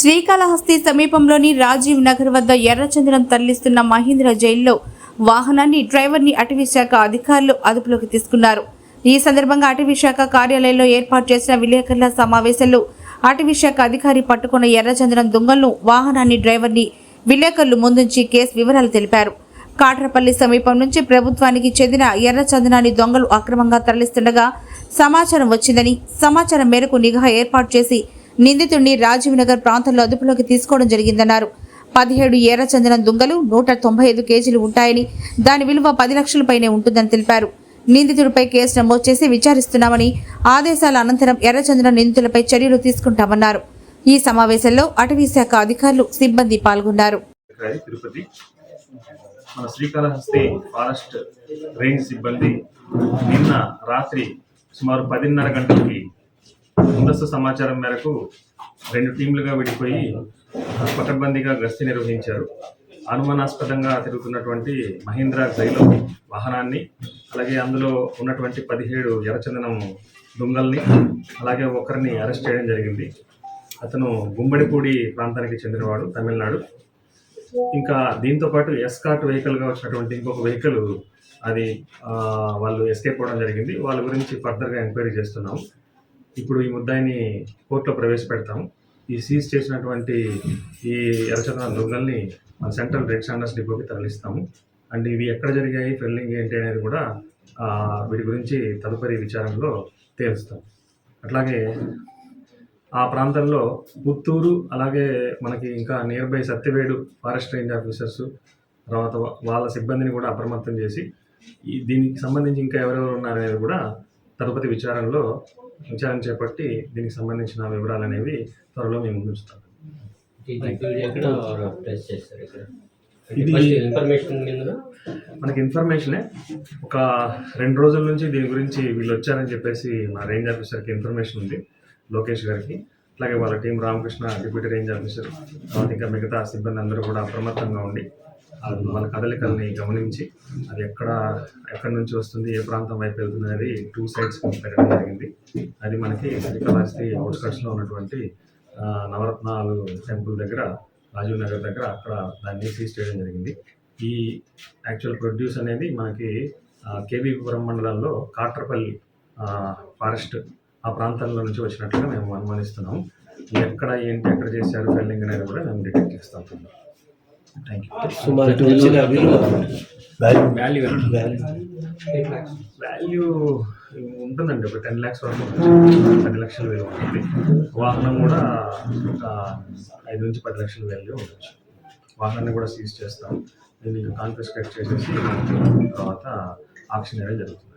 శ్రీకాళహస్తి సమీపంలోని రాజీవ్ నగర్ వద్ద ఎర్రచందనం తరలిస్తున్న మహీంద్ర జైల్లో వాహనాన్ని డ్రైవర్ని అటవీ శాఖ అధికారులు అదుపులోకి తీసుకున్నారు. ఈ సందర్భంగా అటవీ శాఖ కార్యాలయంలో ఏర్పాటు చేసిన విలేకరుల సమావేశంలో అటవీ శాఖ అధికారి పట్టుకున్న ఎర్రచందనం దొంగలను వాహనాన్ని డ్రైవర్ని విలేకరులు ముందుంచి కేసు వివరాలు తెలిపారు. కాట్రపల్లి సమీపం నుంచి ప్రభుత్వానికి చెందిన ఎర్రచందనాన్ని దొంగలు అక్రమంగా తరలిస్తుండగా సమాచారం వచ్చిందని సమాచారం మేరకు నిఘా ఏర్పాటు చేసి నిందితుడిని రాజీవ్ నగర్ ప్రాంతంలో అదుపులోకి తీసుకోవడం జరిగిందన్నారు. పదిహేడు ఎర్రచందనం దుంగలు నూట తొంభై ఐదు కేజీలు ఉంటాయని దాని విలువ పది లక్షల పైనే ఉంటుందని తెలిపారు. నిందితుడిపై కేసు నమోదు చేసి విచారిస్తున్నామని ఆదేశాల అనంతరం ఎర్రచందనం నిందితులపై చర్యలు తీసుకుంటామన్నారు. ఈ సమావేశంలో అటవీ శాఖ అధికారులు సిబ్బంది పాల్గొన్నారు. తిరుపతి మన శ్రీకాళహస్తి ఫారెస్ట్ రేంజ్ సిబ్బంది నిన్న రాత్రి సుమారు పదిన్నర గంటలకి ముందస్తు సమాచారం మేరకు రెండు టీంలుగా విడిపోయి పకడ్బందీగా గస్తీ నిర్వహించారు. అనుమానాస్పదంగా తిరుగుతున్నటువంటి మహీంద్రా జైలో వాహనాన్ని అలాగే అందులో ఉన్నటువంటి పదిహేడు ఎర్రచందనం దొంగల్ని అలాగే ఒకరిని అరెస్ట్ చేయడం జరిగింది. అతను గుమ్మడిపూడి ప్రాంతానికి చెందినవాడు తమిళనాడు. ఇంకా దీంతో పాటు ఎస్కాట్ వెహికల్గా వచ్చినటువంటి ఇంకొక వెహికల్ అది వాళ్ళు ఎస్కేప్ అవ్వడం జరిగింది. వాళ్ళ గురించి ఫర్దర్గా ఎంక్వైరీ చేస్తున్నాం ఇప్పుడు ఈ ముద్దాయిని కోర్టులో ప్రవేశపెడతాం ఈ సీజ్ చేసినటువంటి ఈ ఎర్రచందన దొంగల్ని మన సెంట్రల్ రెడ్ స్టాండర్స్ డిపోకి తరలిస్తాము. అండ్ ఇవి ఎక్కడ జరిగాయి ఫెల్లింగ్ ఏంటి అనేది కూడా వీటి గురించి తదుపరి విచారంలో తేలుస్తాం. అట్లాగే ఆ ప్రాంతంలో పుత్తూరు అలాగే మనకి ఇంకా near by Satyavedu forest range officers తర్వాత వాళ్ళ సిబ్బందిని కూడా అప్రమత్తం చేసి దీనికి సంబంధించి ఇంకా ఎవరెవరు ఉన్నారనేది కూడా తదుపరి విచారంలో విచారణ చేపట్టి దీనికి సంబంధించిన వివరాలు అనేవి త్వరలో మేము ఇది ఫస్ట్ ఇన్ఫర్మేషన్ మనకి ఇన్ఫర్మేషనే. ఒక రెండు రోజుల నుంచి దీని గురించి వీళ్ళు వచ్చారని చెప్పేసి మా రేంజ్ ఆఫీసర్కి ఇన్ఫర్మేషన్ ఉంది లోకేష్ గారికి. అలాగే వాళ్ళ team Ramakrishna deputy range officer తర్వాత ఇంకా మిగతా సిబ్బంది అందరూ కూడా అప్రమత్తంగా ఉండి మన కదలికల్ని గమనించి అది ఎక్కడ ఎక్కడి నుంచి వస్తుంది ఏ ప్రాంతం వైపు వెళ్తుంది అనేది టూ సైడ్స్ పెట్టడం జరిగింది. అది మనకి శ్రీకాళహస్తి అవుట్స్కట్స్లో ఉన్నటువంటి నవరత్నాలు టెంపుల్ దగ్గర రాజీవ్ నగర్ దగ్గర అక్కడ దాన్ని సీజ్ చేయడం జరిగింది. ఈ యాక్చువల్ ప్రొడ్యూస్ అనేది మనకి కేవీపురం మండలంలో కాట్రపల్లి ఫారెస్ట్ ఆ ప్రాంతంలో నుంచి వచ్చినట్లుగా మేము అనుమానిస్తున్నాం ఎక్కడ ఏంటి ఎక్కడ చేశారు ఫెల్లింగ్ అనేది కూడా మేము డిటెక్ట్ చేస్తాం. సుమారు వాల్యూ ఉంటుందండి. ఒక టెన్ ల్యాక్స్ వరకు ఉంటుంది. పది లక్షల విలువ ఉంటుంది. వాహనం కూడా ఒక ఐదు నుంచి పది లక్షల వాల్యూ ఉండొచ్చు. వాహనాన్ని కూడా సీజ్ చేస్తాం. దీన్ని కాన్ఫిస్కేట్ చేసేసి తర్వాత ఆక్షన్ అనేది జరుగుతుంది.